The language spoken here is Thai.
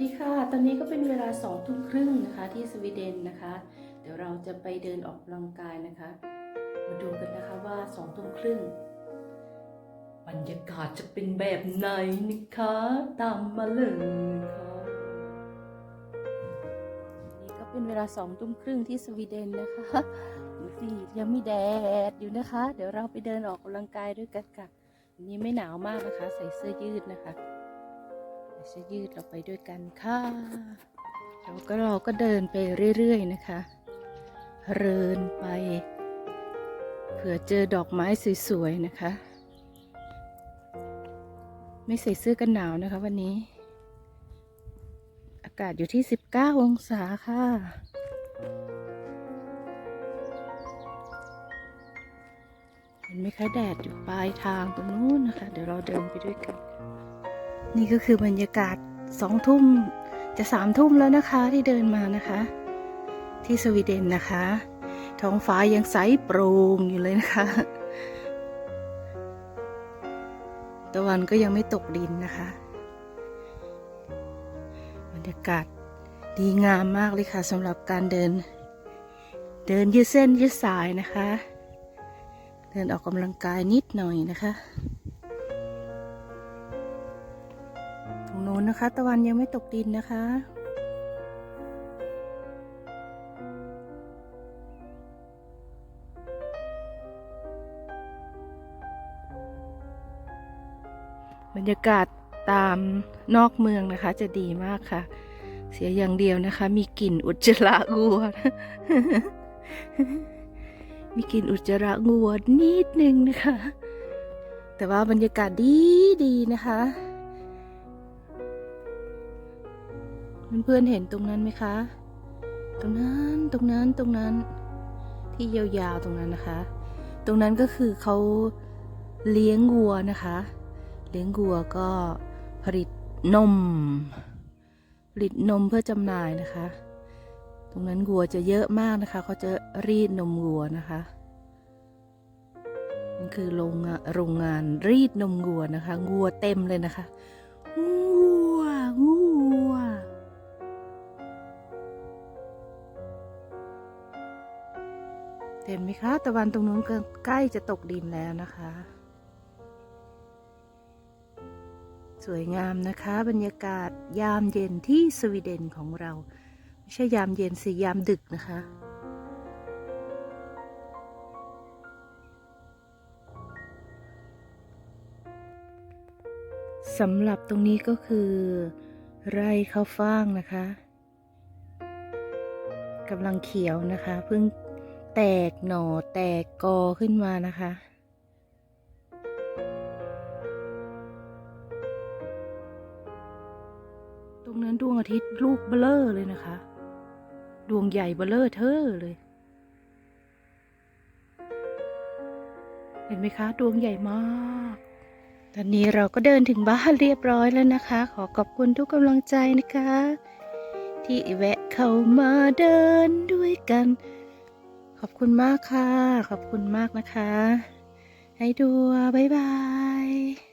ดีค่ะ ตอนนี้ก็เป็นเวลาสองทุ่มครึ่งนะคะที่สวีเดนนะคะ เดี๋ยวเราจะไปเดินออกกำลังกายนะคะ มาดูกันนะคะว่าสองทุ่มครึ่งบรรยากาศจะเป็นแบบไหนนะคะ ตามมาเลยค่ะนี่ก็เป็นเวลาสองทุ่มครึ่งที่สวีเดนนะคะดูสิยังมีแดดอยู่นะคะ เดี๋ยวเราไปเดินออกกำลังกายด้วยกันค่ะนนี้ไม่หนาวมากนะคะ ใส่เสื้อยืดนะคะ ใส่เสื้อยืดเราไปด้วยกันค่ะแล้วก็เราก็เดินไปเรื่อยๆนะคะ เรินไป เผื่อเจอดอกไม้สวยๆนะคะ ไม่ใส่เสื้อกันหนาวนะคะวันนี้ อากาศอยู่ที่ 19 องศาค่ะเห็นไหมคะแดดอยู่ปลายทางตรงนู้นนะคะ เดี๋ยวเราเดินไปด้วยกัน นี่ก็คือบรรยากาศสองทุ่มจะสามทุ่มแล้วนะคะที่เดินมานะคะ ที่สวีเดนนะคะ ท้องฟ้ายังใสโปร่งอยู่เลยนะคะ ตะวันก็ยังไม่ตกดินนะคะ บรรยากาศดีงามมากเลยค่ะสำหรับการเดิน เดินยืดเส้นยืดสายนะคะ เดินออกกำลังกายนิดหน่อยนะคะ ตรงนู้นนะคะ ตะวันยังไม่ตกดินนะคะ บรรยากาศตามนอกเมืองนะคะ จะดีมากค่ะ เสียอย่างเดียวนะคะ มีกลิ่นอุจจาระงัว มีกลิ่นอุจจาระงัวนิดนึงนะคะ แต่ว่าบรรยากาศดีดีนะคะ เพื่อนๆเห็นตรงนั้นไหมคะ ตรงนั้นตรงนั้นตรงนั้นที่ยาวๆตรงนั้นนะคะ ตรงนั้นก็คือเขาเลี้ยงวัวนะคะ เลี้ยงวัวก็ผลิตนม ผลิตนมเพื่อจำหน่ายนะคะ ตรงนั้นวัวจะเยอะมากนะคะเขาจะรีดนมวัวนะคะนี่คือโรงงานโรงงานรีดนมวัวนะคะวัวเต็มเลยนะคะ เห็นไหมคะ ตะวันตรงนู้นใกล้จะตกดินแล้วนะคะ สวยงามนะคะ บรรยากาศยามเย็นที่สวีเดนของเรา ไม่ใช่ยามเย็นสิยามดึกนะคะสำหรับตรงนี้ก็คือ ไร่ข้าวฟ่างนะคะกำลังเขียวนะคะเพิ่ง แตกหน่อแตกกอขึ้นมานะคะ ตรงนั้นดวงอาทิตย์ลูกเบลอเลยนะคะ ดวงใหญ่เบลอเธอเลย เห็นไหมคะ ดวงใหญ่มากตอนนี้เราก็เดินถึงบ้านเรียบร้อยแล้วนะคะ ขอขอบคุณทุกกำลังใจนะคะ ที่แวะเข้ามาเดินด้วยกัน ขอบคุณมากค่ะ ขอบคุณมากนะคะ ให้ดูบ๊ายบาย